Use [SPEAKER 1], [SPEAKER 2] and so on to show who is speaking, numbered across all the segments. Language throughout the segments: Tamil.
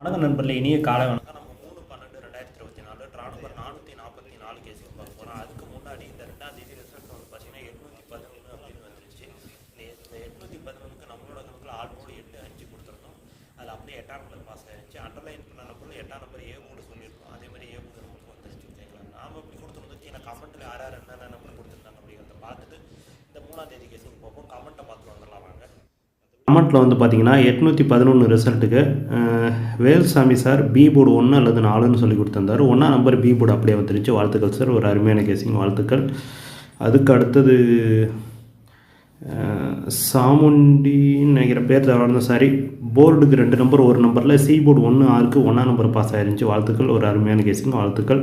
[SPEAKER 1] வணக்கம் நண்பர்களே இனிய காலை வணக்கம். நம்ம மூணு பன்னெண்டு ரெண்டாயிரத்தி இருபத்தி நாலு ட்ரா நம்பர் நானூற்றி நாற்பத்தி நாலு கேஸுக்கு பார்க்க போகிறோம் அதுக்கு முன்னாடி இந்த ரெண்டாம் தேதி ரிசல்ட் வந்து பார்த்தீங்கன்னா எட்நூற்றி பதினொன்று அப்படின்னு வந்துருச்சு. இந்த எட்நூற்றி பதினொன்றுக்கு நம்மளோட கணக்கில் ஆல்மோடு எட்டு அஞ்சு கொடுத்துருந்தோம். அதில் அப்படியே எட்டாம் நம்பர் பாஸ் ஆயிருச்சு. அண்டர்லைன் பண்ண நம்பரில் எட்டாம் நம்பர் ஏ மூணு சொல்லியிருக்கோம். அதே மாதிரி ஏ மூணு நமக்கு வந்துருச்சு. ஓகேங்களா நாம எப்படி கொடுத்துருந்தோம்? கீழே கமெண்ட்டில் யார் யார் என்னென்ன நம்பர் கொடுத்துருந்தாங்க அப்படிங்கிறத பார்த்துட்டு இந்த மூணாம் தேதி கேஸுக்கு பார்ப்போம் கமெண்ட்டை பார்த்து வந்துடலாம் வாங்க கமெண்ட்டில் வந்து பார்த்தீங்கன்னா எட்நூற்றி பதினொன்று ரிசல்ட்டுக்கு வேல்சாமி சார் பி போர்டு ஒன்று அல்லது நாலுன்னு சொல்லி கொடுத்துருந்தாரு. ஒன்றா நம்பர் பி போர்டு அப்படியே வந்துருச்சு. வாழ்த்துக்கள் சார். ஒரு அருமையான கேசிங் வாழ்த்துக்கள். அதுக்கு அடுத்தது சாமுண்டின்னு நினைக்கிற பேர் தவறான சாரி போர்டுக்கு ரெண்டு நம்பர் ஒரு நம்பரில் சி போர்டு ஒன்று ஆறுக்கு ஒன்றா நம்பர் பாஸ் ஆயிருந்துச்சு. வாழ்த்துக்கள். ஒரு அருமையான கேசிங் வாழ்த்துக்கள்.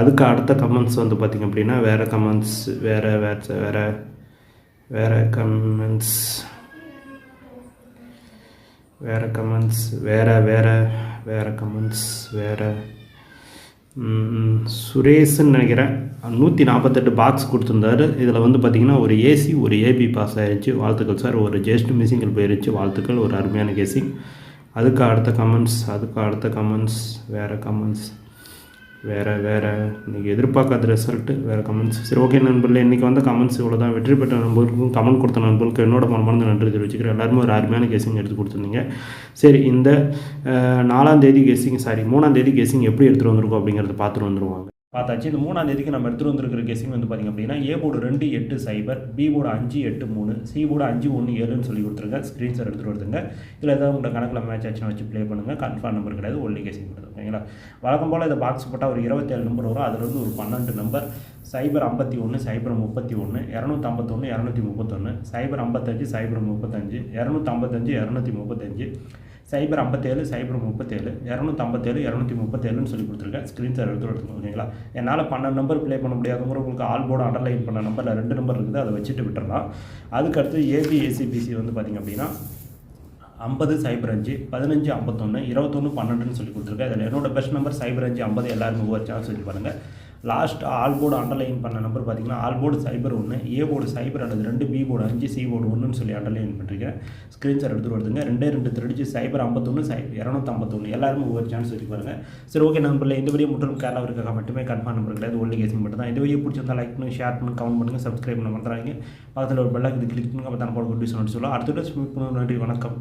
[SPEAKER 1] அதுக்கு அடுத்த கமெண்ட்ஸ் வந்து பார்த்திங்க அப்படின்னா வேறு கமெண்ட்ஸ் வேறு வேறு வேறு வேறு கமெண்ட்ஸ் வேறு கமெண்ட்ஸ் வேறு வேறு வேறு கமெண்ட்ஸ் வேறு. சுரேஷ்ன்னு நினைக்கிறேன். நூற்றி நாற்பத்தெட்டு பாக்ஸ் கொடுத்துருந்தாரு. இதில் வந்து பார்த்திங்கன்னா ஒரு ஏசி ஒரு ஏபி பாஸ் ஆகிருச்சு வாழ்த்துக்கள் சார் ஒரு ஜஸ்ட் மிஸ்ஸிங்கில் போயிருச்சு வாழ்த்துக்கள். ஒரு அருமையான கேசிங் அதுக்கு அடுத்த கமெண்ட்ஸ் அதுக்கு அடுத்த கமெண்ட்ஸ் வேறு கமெண்ட்ஸ் வேறு வேறு. இன்றைக்கி எதிர்பார்க்காத ரிசல்ட்டு வேறு கமெண்ட்ஸ் சரி ஓகே நண்பர்களே இன்றைக்கி வந்து கமெண்ட்ஸ் இவ்வளோ தான் வெற்றி பெற்ற நண்பர்களுக்கும் கமெண்ட் கொடுத்த நண்பர்களுக்கு என்னோட மனமார்ந்த நன்றி தெரிவிச்சுக்கிறேன். எல்லாருமே ஒரு அருமையான கேசிங் எடுத்து கொடுத்துருந்தீங்க. சரி இந்த நாலாம் தேதி கெஸ்ஸிங் சாரி மூணாம் தேதி கெஸ்ஸிங் எப்படி எடுத்துகிட்டு வந்திருக்கோம் அப்படிங்கிறத பார்த்துட்டு வந்துருவாங்க பார்த்தாச்சு. இந்த மூணாம் தேதிக்கு நம்ம எடுத்துகிட்டு வந்திருக்கிற கேஸிங் வந்து பார்த்திங்க அப்படின்னா ஏ போர்டு ரெண்டு எட்டு சைபர் பி போர்டு அஞ்சு எட்டு மூணு சி போர்டு அஞ்சு ஒன்று ஏழுன்னு சொல்லி கொடுத்துருங்க. ஸ்க்ரீன்ஷாட் எடுத்துகிட்டு வருதுங்க. இதில் ஏதாவது உங்களோட கணக்கில் மேட்ச் ஆச்சுன்னா வச்சு ப்ளே பண்ணுங்கள் கன்ஃபார்ம் நம்பர் கிடையாது ஒன்லி கேசிங் பண்ணுது. ஓகேங்களா? வழக்கம் போல் இந்த பாக்ஸ் போட்டால் ஒரு இருபத்தேழு நம்பர் வரும். அதில் வந்து ஒரு பன்னெண்டு நம்பர் சைபர் ஐம்பத்தி ஒன்று சைபர் முப்பத்தி ஒன்று இரநூத்தம்பத்தொன்று இரநூத்தி முப்பத்தொன்று சைபர் ஐம்பத்தஞ்சு சைபர் முப்பத்தஞ்சு இரநூத்தம்பத்தஞ்சு இரநூத்தி முப்பத்தஞ்சு சைபர் ஐம்பத்தேழு சைபர் முப்பத்தேழு இரநூத்தம்பத்தேழு இரநூத்தி முப்பத்தேழுன்னு சொல்லி கொடுத்துருக்கேன். ஸ்க்ரீன்ஷாட் எடுத்து எடுத்துக்கணும் ஓகேங்களா என்னால் பன்னெண்டு நம்பர் ப்ளே பண்ண முடியாதவங்க உங்களுக்கு ஆல் போர்டு அண்டர்லைன் பண்ண நம்பரில் ரெண்டு நம்பர் இருக்குது அதை வச்சுட்டு விட்டுறலாம். அதுக்கடுத்து ஏபி ஏசிபிசி வந்து பார்த்திங்க அப்படின்னா ஐம்பது சைபர் அஞ்சு பதினஞ்சு ஐம்பத்தொன்று இருபத்தொன்று பன்னெண்டுன்னு சொல்லி கொடுத்துருக்கேன். இதில் என்னோட பெஸ்ட் நம்பர் சைபர் அஞ்சு ஐம்பது எல்லாருமே ஒவ்வொரு சான்ஸ் சொல்லி பாருங்கள் லாஸ்ட் ஆல் போர்டு அண்டர்லைன் பண்ண நம்பர் பார்த்தீங்கன்னா ஆல் போர்டு சைபர் ஒன்று ஏ போர்டு சைபர் அல்லது ரெண்டு பி போர்டு அஞ்சு சி போர்டு ஒன்றுன்னு சொல்லி அண்டர்லைன் பண்ணிருக்கேன். ஸ்க்ரீன்ஷாட் எடுத்துகிட்டு வருதுங்க. ரெண்டே ரெண்டு திருடிச்சு சைபர் ஐம்பத்தொன்று சை இரநூத்தம்பத்தொன்று எல்லாருமே ஒவ்வொரு சான்ஸ் வச்சு பாருங்க சரி ஓகே நம்பரில் இந்த வீடியோ முற்றிலும் கேரளா இருக்காக மட்டுமே கன்ஃபார்ம் நம்பர் கிடையாது. ஒன்லி கேசிங் மட்டும் தான். இந்த வீடியோ பிடிச்சிருந்தா லைக் பண்ணி ஷேர் பண்ணி கமெண்ட் பண்ணுங்கள் சப்ஸ்கிரைப் பண்ண மறந்துடாதீங்க. பக்கத்தில் ஒரு பெல்லாக இது கிளிக் பண்ணுங்க. அப்போ தான் போட குட் சொல்லலாம் அடுத்த வீடியோ நன்றி வணக்கம்.